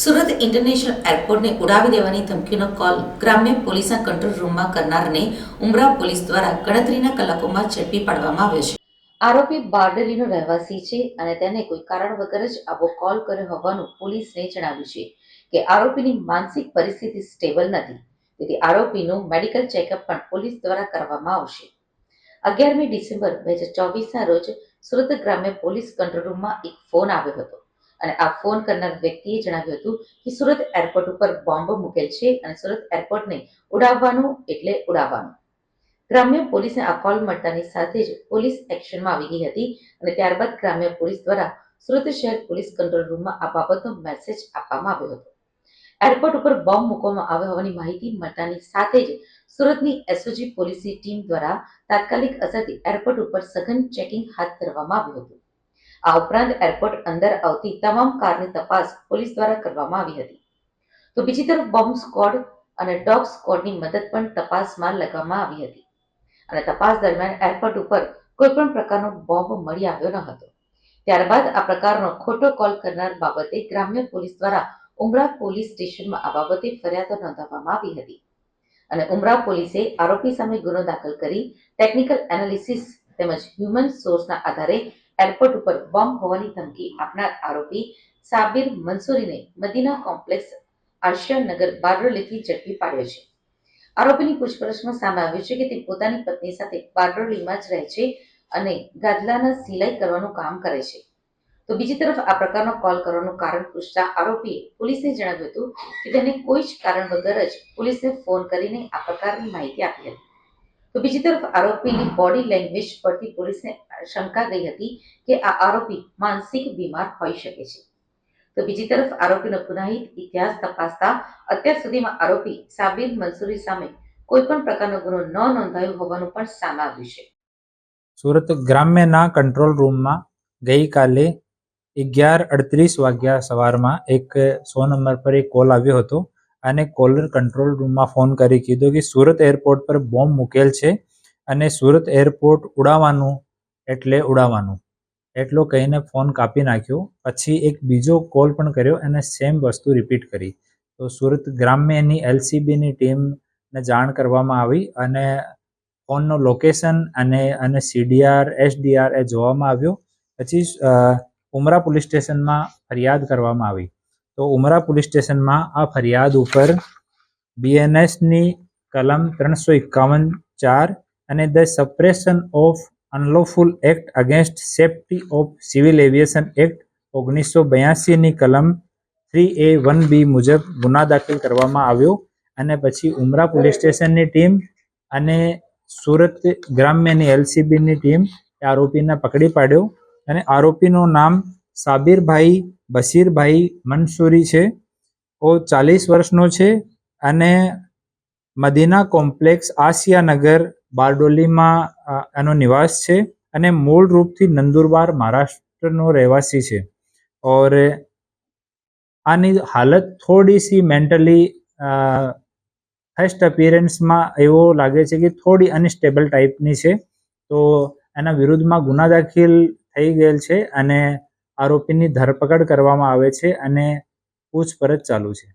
Surat international એરપોર્ટને ઉડાવી દેવાની ધમકીનો call ગ્રામ્ય પોલીસના કંટ્રોલ રૂમમાં કરનારને ઉમરા પોલીસ દ્વારા ગણતરીના કલાકોમાં ઝડપી પાડવામાં આવ્યો છે. આરોપી બારડલીનો રહેવાસી છે અને તેને કોઈ કારણ વગર જ આવો કોલ કર્યો હોવાનું પોલીસને જણાવ્યું છે કે આરોપીની માનસિક પરિસ્થિતિ સ્ટેબલ નથી. તેથી આરોપીનું મેડિકલ ચેકઅપ પણ પોલીસ દ્વારા કરવામાં આવશે. અગિયારમી ડિસેમ્બર બે હજાર ચોવીસના રોજ સુરત ગ્રામ્ય પોલીસ કંટ્રોલ રૂમમાં એક ફોન આવ્યો હતો. અને આ ફોન કરનાર વ્યક્તિએ જણાવ્યું હતું કે સુરત એરપોર્ટ ઉપર બોમ્બ મૂકેલ છે અને સુરત એરપોર્ટને ઉડાવવાનું એટલે ઉડાવવાનું. ગ્રામ્ય પોલીસને આ કોલ મળતાની સાથે જ પોલીસ એક્શનમાં આવી ગઈ હતી અને ત્યારબાદ ગ્રામ્ય પોલીસ દ્વારા સુરત શહેર પોલીસ કંટ્રોલ રૂમમાં આ બાબતનો મેસેજ આપવામાં આવ્યો હતો. એરપોર્ટ ઉપર બોમ્બ મૂકવામાં આવ્યો હોવાની માહિતી મળતાની સાથે જ સુરતની એસઓજી પોલીસની ટીમ દ્વારા તાત્કાલિક અસરથી એરપોર્ટ ઉપર સઘન ચેકિંગ હાથ ધરવામાં આવ્યું હતું. આ ઉપરાંત એરપોર્ટ અંદર આવતી તમામ કારની તપાસ પોલીસ દ્વારા કરવામાં આવી હતી. તો બીજી તરફ બોમ્બ સ્કોડ અને ડોગ સ્કોડની મદદ પણ તપાસમાં લગાવવામાં આવી હતી. અને તપાસ દરમિયાન એરપોર્ટ ઉપર કોઈ પણ પ્રકારનો બોમ્બ મળી આવ્યો ન હતો. ત્યારબાદ આ પ્રકારનો ખોટો કોલ કરનાર બાબતે ગ્રામ્ય પોલીસ દ્વારા ઉમરા પોલીસ સ્ટેશનમાં આ બાબતે ફરિયાદ નોંધાવવામાં આવી હતી. અને ઉમરા પોલીસે આરોપી સામે ગુનો દાખલ કરી ટેકનિકલ એનાલિસિસ તેમજ હ્યુમન સોર્સના આધારે એરપોર્ટ ઉપર બોમ્બ હોવાની ધમકી આપનાર આરોપી સાબિર મંસૂરીને મદીના કોમ્પ્લેક્સ આશિયાનગર બારડોલીથી ઝડપી પાડ્યો છે. આરોપીની પૂછપરછમાં સામે આવ્યું છે કે તે પોતાની પત્ની સાથે બારડોલીમાં જ રહે છે અને ગાદલાના સિલાઈ કરવાનું કામ કરે છે. તો બીજી તરફ આ પ્રકારનો કોલ કરવાનું કારણ પૂછતા આરોપીએ પોલીસને જણાવ્યું હતું કે તેને કોઈ જ કારણ વગર જ પોલીસને ફોન કરીને આ પ્રકારની માહિતી આપી હતી. તો બીજી તરફ આરોપીની બોડી લેંગ્વેજ પરથી પોલીસને શંકા ગઈ હતી કે આ આરોપી માનસિક બીમાર હોઈ શકે છે. તો બીજી તરફ આરોપીનો ગુનાહિત ઇતિહાસ તપાસતા અત્યાર સુધીમાં આરોપી સાબિર મંસૂરી સામે કોઈ પણ પ્રકારનો ગુનો ન નોંધાયો હોવાનું પણ સામે આવ્યું છે. સુરત ગ્રામ્યના કંટ્રોલ રૂમમાં ગઈકાલે અગિયાર અડત્રીસ વાગ્યા સવારમાં એક સો નંબર પર એક કોલ આવ્યો હતો. અને કોલર કંટ્રોલ રૂમમાં ફોન કરી કીધું કે સુરત એરપોર્ટ પર બોમ્બ મૂકેલ છે અને સુરત એરપોર્ટ ઉડાવવાનું, એટલે ઉડાવવાનું. એટલો કહીને ફોન કાપી નાખ્યો. પછી એક બીજો કોલ પણ કર્યો અને સેમ વસ્તુ રિપીટ કરી. તો સુરત ગ્રામ્યની એલસીબીની ટીમને જાણ કરવામાં આવી અને ફોનનો લોકેશન અને અને સીડીઆર એસડીઆર એ જોવામાં આવ્યો. પછી ઉમરા પોલીસ સ્ટેશનમાં ફરિયાદ કરવામાં આવી. તો ઉમરા પોલીસ સ્ટેશનમાં આ ફરિયાદ ઉપર બીએનએસની કલમ ત્રણસો એકાવન ચાર અને the suppression of unlawful act against safety of civil aviation act ઓગણીસો બ્યાસીની કલમ થ્રી એ વન બી મુજબ ગુના દાખલ કરવામાં આવ્યો અને પછી ઉમરા પોલીસ સ્ટેશનની ટીમ અને સુરત ગ્રામ્યની એલસીબીની ટીમ આરોપીને પકડી પાડ્યો અને આરોપીનું નામ સાબિરભાઈ, બશીરભાઈ મંસૂરી છે. ઓ ચાલીસ વર્ષનો છે અને મદીના કોમ્પ્લેક્સ આસિયાનગર, બારડોલીમાં એનો નિવાસ છે અને મૂળ રૂપથી નંદુરબાર મહારાષ્ટ્રનો રહેવાસી છે. ઓર આની હાલત થોડી સી મેન્ટલી ફર્સ્ટ અપિયરન્સમાં એવો લાગે છે કે થોડી અનસ્ટેબલ ટાઈપની છે. તો એના વિરુદ્ધમાં ગુના દાખલ થઈ ગયેલ છે અને આરોપીની ધરપકડ કરવામાં આવે છે અને પૂછપરછ ચાલુ છે.